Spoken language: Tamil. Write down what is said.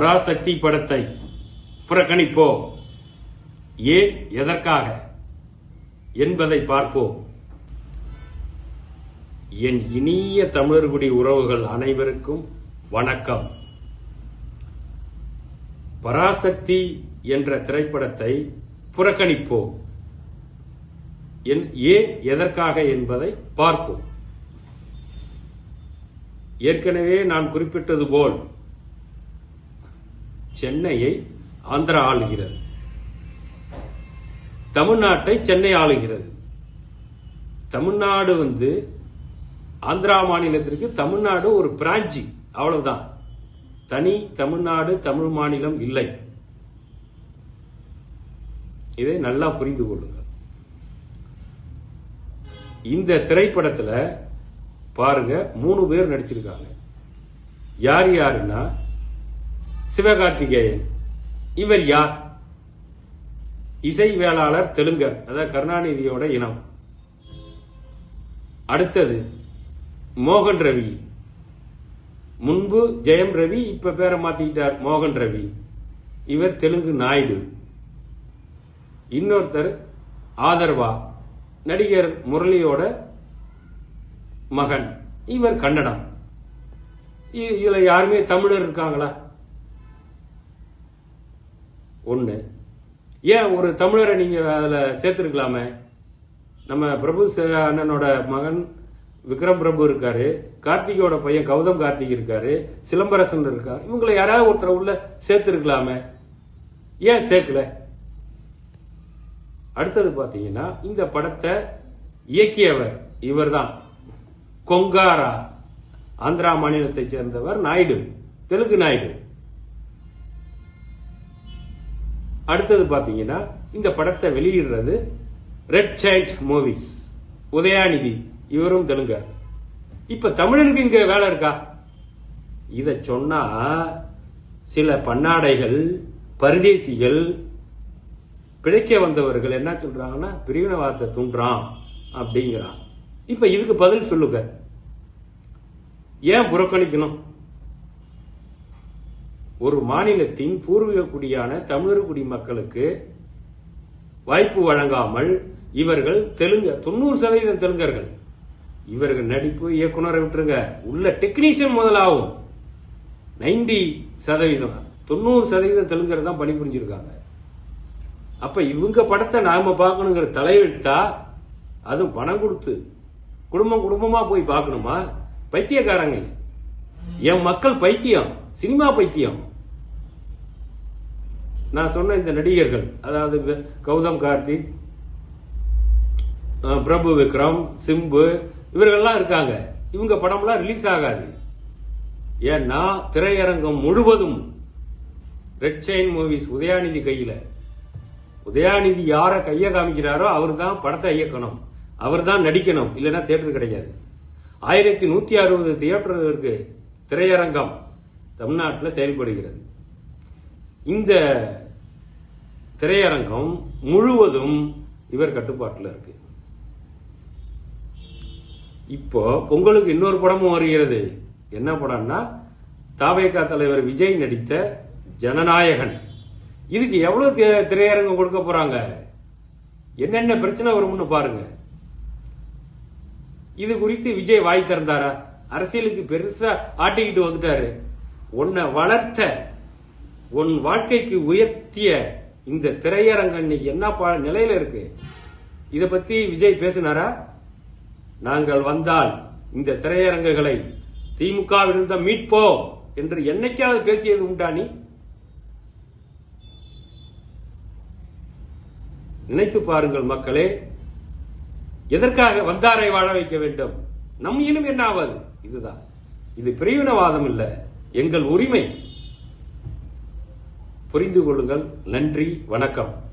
பராசக்தி படத்தை புறக்கணிப்போ. ஏன் எதற்காக? என்பதை பார்ப்போம். என் இனிய தமிழர்குடி உறவுகள் அனைவருக்கும் வணக்கம். பராசக்தி என்ற திரைப்படத்தை புறக்கணிப்போம். என் ஏன் எதற்காக என்பதை பார்ப்போம். ஏற்கனவே நான் குறிப்பிட்டது போல் சென்னையை ஆந்திரா ஆளுகிறது. தமிழ்நாட்டை சென்னை ஆளுகிறது. தமிழ்நாடு வந்து ஆந்திரா மாநிலத்திற்கு தமிழ்நாடு ஒரு பிராஞ்சி அவ்வளவுதான். தனி தமிழ்நாடு தமிழ் மாநிலம் இல்லை. இதை நல்லா புரிந்து கொள்ளுங்கள். இந்த திரைப்படத்துல பாருங்க மூணு பேர் நடிச்சிருக்காங்க. யார் யாருன்னா சிவகார்த்திகேயன். இவர் யார்? இசை வேளாளர் தெலுங்கர். அதாவது கருணாநிதியோட இனம். அடுத்தது மோகன் ரவி. முன்பு ஜெயம் ரவி இப்ப பேரை மாத்திக்கிட்டார் மோகன் ரவி. இவர் தெலுங்கு நாயுடு. இன்னொருத்தர் ஆதர்வா. நடிகர் முரளியோட மகன். இவர் கன்னடம். இதுல யாருமே தமிழர் இருக்காங்களா? ஒன்று ஏன் ஒரு தமிழரை நீங்கள் அதில் சேர்த்துருக்கலாமே? நம்ம பிரபு அண்ணனோட மகன் விக்ரம் பிரபு இருக்காரு கார்த்திகோட பையன் கௌதம் கார்த்திக் இருக்காரு சிலம்பரசன் இருக்கார் இவங்களை யாராவது ஒருத்தர் உள்ள சேர்த்துருக்கலாமே? ஏன் சேர்க்கல? அடுத்தது பார்த்தீங்கன்னா இந்த படத்தை இயக்கியவர் இவர்தான். கொங்காரா ஆந்திரா மாநிலத்தைச் சேர்ந்தவர் நாயுடு தெலுங்கு நாயுடு. அடுத்தது பார்த்தீங்கன்னா இந்த படத்தை வெளியிடுறது ரெட் சைல்ட் மூவிஸ் உதயாநிதி இவரும் தெலுங்கர். இப்ப தமிழனுக்கு இங்க வேலை இருக்கா? இத சொன்னா சில பன்னாடைகள் பரதேசிகள் பிழைக்க வந்தவர்கள் என்ன சொல்றாங்கன்னா பிரிவினவாதத்தை தூண்டுறான் அப்படிங்கிறான். இப்ப இதுக்கு பதில் சொல்லுங்க. ஏன் புறக்கணிக்கணும்? ஒரு மாநிலத்தின் பூர்வீக குடியான தமிழர் குடிமக்களுக்கு வாய்ப்பு வழங்காமல் இவர்கள் தெலுங்கு தொண்ணூறு சதவீதம் தெலுங்கர்கள். இவர்கள் நடிப்பு இயக்குனரை விட்டுருங்க. உள்ள டெக்னீஷியன் முதலாகும் நைன்டி சதவீதம் தொண்ணூறு சதவீதம் தெலுங்கர் தான் பணிபுரிஞ்சிருக்காங்க அப்ப இவங்க படத்தை நாம பார்க்கணுங்கிற தலையெழுத்தா? அது பணம் கொடுத்து குடும்பம் குடும்பமா போய் பார்க்கணுமா? பைத்தியக்காரங்க. என் மக்கள் பைத்தியம் சினிமா பைத்தியம். நான் சொன்ன இந்த நடிகர்கள் அதாவது கௌதம் கார்த்திக் பிரபு விக்ரம் சிம்பு இவர்கள்லாம் இருக்காங்க. இவங்க படம்லாம் ரிலீஸ் ஆகாது. ஏன்னா திரையரங்கம் முழுவதும் ரெட் செயின் மூவிஸ் உதயாநிதி கையில. உதயாநிதி யாரை கையை காமிக்கிறாரோ அவர் தான் படத்தை இயக்கணும். அவர் தான் நடிக்கணும். இல்லைன்னா தியேட்டர் கிடையாது. ஆயிரத்தி நூத்தி அறுபது தியேட்டர் இருக்கு. திரையரங்கம் தமிழ்நாட்டில் செயல்படுகிறது. இந்த திரையரங்கம் முழுவதும் இவர் கட்டுப்பாட்டில் இருக்கு. இப்போ பொங்கலுக்கு இன்னொரு படமும் வருகிறது. என்ன படம்னா தாவேகா தலைவர் விஜய் நடித்த ஜனநாயகன். இதுக்கு எவ்வளவு தி- திரையரங்கம் கொடுக்க போறாங்க? என்னென்ன பிரச்சனை வரும்னு பாருங்க. இது குறித்து விஜய் வாய் திறந்தாரா? அரசியலுக்கு பெருசா ஆட்டிக்கிட்டு வந்துட்டாரு. உன்னை வளர்த்த உன் வாழ்க்கைக்கு உயர்த்திய இந்த திரையரங்கம் இன்னைக்கு என்ன பா- நிலையில இருக்கு? இத பத்தி விஜய் பேசினாரா? நாங்கள் வந்தால் இந்த திரையரங்குகளை திமுகவிலிருந்த மீட்போம் என்று என்னைக்காவது பேசியது உண்டா நீ? நினைத்து பாருங்கள் மக்களே எதற்காக வந்தாரை வாழ வைக்க வேண்டும்? நம் இனம் என்ன ஆவது? இதுதான். இது பிரிவினவாதம் இல்லை எங்கள் உரிமை. புரிந்து கொள்ளுங்கள். நன்றி வணக்கம்.